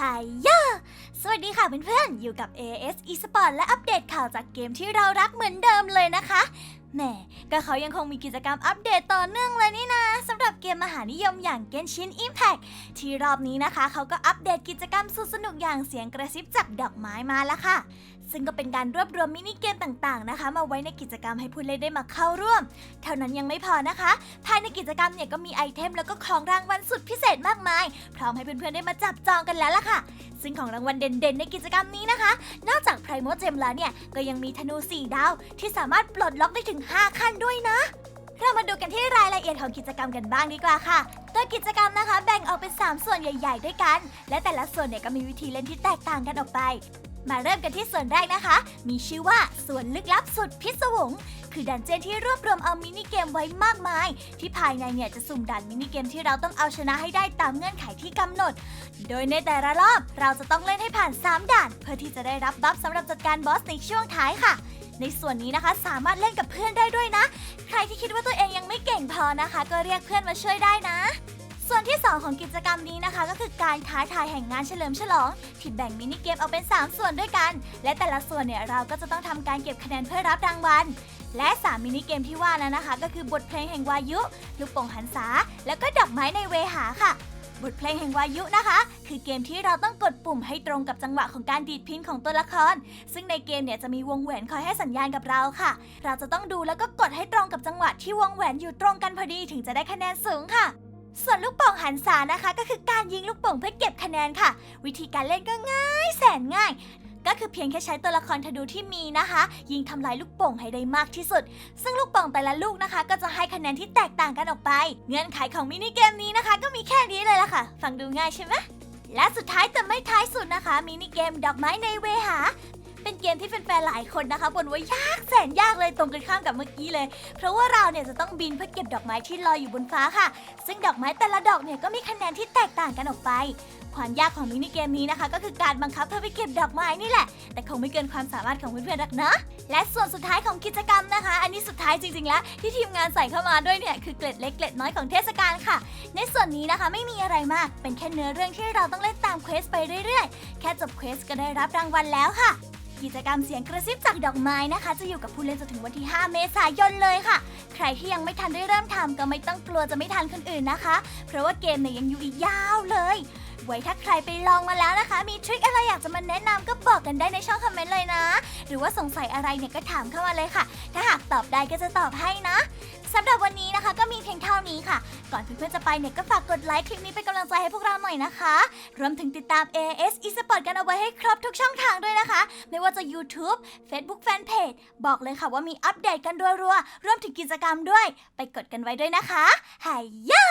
ฮายยาสวัสดีค่ะเพื่อนๆ อยู่กับ AS eSport และอัปเดตข่าวจากเกมที่เรารักเหมือนเดิมเลยนะคะ แหม ก็เขายังคงมีกิจกรรมอัปเดตต่อเนื่องเลยนี่นะสำหรับเกมมหานิยมอย่าง Genshin Impact ที่รอบนี้นะคะ เขาก็อัปเดตกิจกรรมสุดสนุกอย่างเสียงกระซิบจากดอกไม้มาแล้วค่ะ ซึ่งก็เป็นการรวบรวมมินิเกมต่างๆนะคะ มาไว้ในกิจกรรมให้ผู้เล่นได้มาเข้าร่วม เท่านั้นยังไม่พอนะคะ ภายในกิจกรรมเนี่ยก็มีไอเทมแล้วก็ของรางวัลสุดพิเศษมาก มาย พร้อมให้เพื่อนๆได้มาจับจองกันแล้วล่ะค่ะ ซึ่งของรางวัลเด่นๆ ในกิจกรรมนี้นะคะ นอกจากไพรโมเจมแล้วเนี่ย ก็ยังมีธนู 4 ดาว ที่สามารถปลดล็อกได้ถึง 5 ขั้นด้วยนะ เรามาดูกันที่รายละเอียดของกิจกรรมกันบ้างดีกว่าค่ะโดยกิจกรรมนะคะ แบ่งออกเป็น 3 ส่วนใหญ่ ๆ ด้วยกัน และแต่ละส่วนเนี่ยก็มีวิธีเล่นที่แตกต่างกันออกไป มาเริ่มกันที่ส่วนแรกนะคะ มีชื่อว่าส่วนลึกลับสุดพิศวง คือดันเจียนที่รวบรวมเอามินิเกมไว้มากมาย ที่ภายในเนี่ยจะสุ่มด่านมินิเกมที่เราต้องเอาชนะให้ได้ตามเงื่อนไขที่กำหนด โดยในแต่ละรอบเราจะต้องเล่นให้ผ่าน 3 ด่าน เพื่อที่จะได้รับบัฟสำหรับจัดการบอสในช่วงท้ายค่ะ ในส่วนนี้นะคะสามารถเล่นกับเพื่อนได้ด้วยนะ ใครที่คิดว่าตัวเองยังไม่เก่งพอนะคะ ก็เรียกเพื่อนมาช่วยได้นะ ส่วนที่ 2 ของกิจกรรมนี้นะคะ ก็คือการท้าทายแห่งงานเฉลิมฉลอง ที่แบ่งมินิเกมออกเป็น 3 ส่วนด้วยกัน และแต่ละส่วนเนี่ยเราก็จะต้องทำการเก็บคะแนนเพื่อรับรางวัล และ 3 มินิเกมที่ว่านั้นนะคะ ก็คือบทเพลงแห่งวายุ ลูกโป่งหันษา แล้วก็ดอกไม้ในเวหาค่ะ บทเพลงแห่งวายุนะคะ คือเกมที่เราต้องกดปุ่มให้ตรงกับจังหวะของการดีดพินของตัวละคร ซึ่งในเกมเนี่ยจะมีวงแหวนคอยให้สัญญาณกับเราค่ะ เราจะต้องดูแล้วก็กดให้ตรงกับจังหวะที่วงแหวนอยู่ตรงกันพอดีถึงจะได้คะแนนสูงค่ะ ส่วนลูกโป่งหันษานะคะ ก็คือการยิงลูกโป่งเพื่อเก็บคะแนนค่ะ วิธีการเล่นก็ง่ายแสนง่าย ก็คือเพียงแค่ใช้ตัวละครธนูที่มีนะคะ ยิงทำลายลูกโป่งให้ได้มากที่สุด ซึ่งลูกโป่งแต่ละลูกนะคะ ก็จะให้คะแนนที่แตกต่างกันออกไป เงื่อนไขของมินิเกมนี้นะคะ ก็มีแค่นี้เลยล่ะค่ะ ฟังดูง่ายใช่ไหมและสุดท้ายแต่ไม่ท้ายสุดนะคะมินิเกมดอกไม้ในเวหา เป็นเกมที่แฟนๆหลายคนนะคะบ่นว่ายากแสนยากเลยตรงกันข้ามกับเมื่อกี้เลย เพราะว่าเราเนี่ยจะต้องบินเพื่อเก็บดอกไม้ที่ลอยอยู่บนฟ้าค่ะ ซึ่งดอกไม้แต่ละดอกเนี่ยก็มีคะแนนที่แตกต่างกันออกไป ความยากของมินิเกมนี้นะคะ ก็คือการบังคับเพื่อไปเก็บดอกไม้นี่แหละ แต่คงไม่เกินความสามารถของเพื่อนๆหรอกนะและส่วนสุดท้ายของกิจกรรมนะคะ อันนี้สุดท้ายจริงๆแล้วที่ทีมงานใส่เข้ามาด้วยเนี่ยคือเกล็ดเล็กเกล็ดน้อยของเทศกาลค่ะ ในส่วนนี้นะคะไม่มีอะไรมากเป็นแค่เนื้อเรื่องที่เราต้องเล่นตามเควสไปเรื่อยๆ แค่จบเควสก็ได้รับรางวัลแล้วค่ะ กิจกรรมเสียงกระซิบจากดอกไม้นะคะ จะอยู่กับผู้เล่นจนถึงวันที่ 5 เมษายนเลยค่ะ ใครที่ยังไม่ทันได้เริ่มทำก็ไม่ต้องกลัวจะไม่ทันคนอื่นนะคะ เพราะว่าเกมเนี่ยยังอยู่อีกยาวเลย ไว้ถ้าใครไปลองมาแล้วนะคะ มีทริคอะไรอยากจะมาแนะนำก็บอกกันได้ในช่องคอมเมนต์เลยนะ หรือว่าสงสัยอะไรเนี่ยก็ถามเข้ามาเลยค่ะ ถ้าหากตอบได้ก็จะตอบให้นะ สำหรับวันนี้นะคะก็มีเพียงเท่านี้ค่ะ ก่อนเพื่อนๆจะไปเนี่ยก็ฝากกดไลค์คลิปนี้เป็นกำลังใจให้พวกเราหน่อยนะคะ รวมถึงติดตาม AS eSport กันเอาไว้ให้ครบทุกช่องทางด้วยนะคะ ไม่ว่าจะ YouTube Facebook Fanpage บอกเลยค่ะว่ามีอัปเดตกันรัวๆรวมถึงกิจกรรมด้วย ไปกดกันไว้ด้วยนะคะหายยา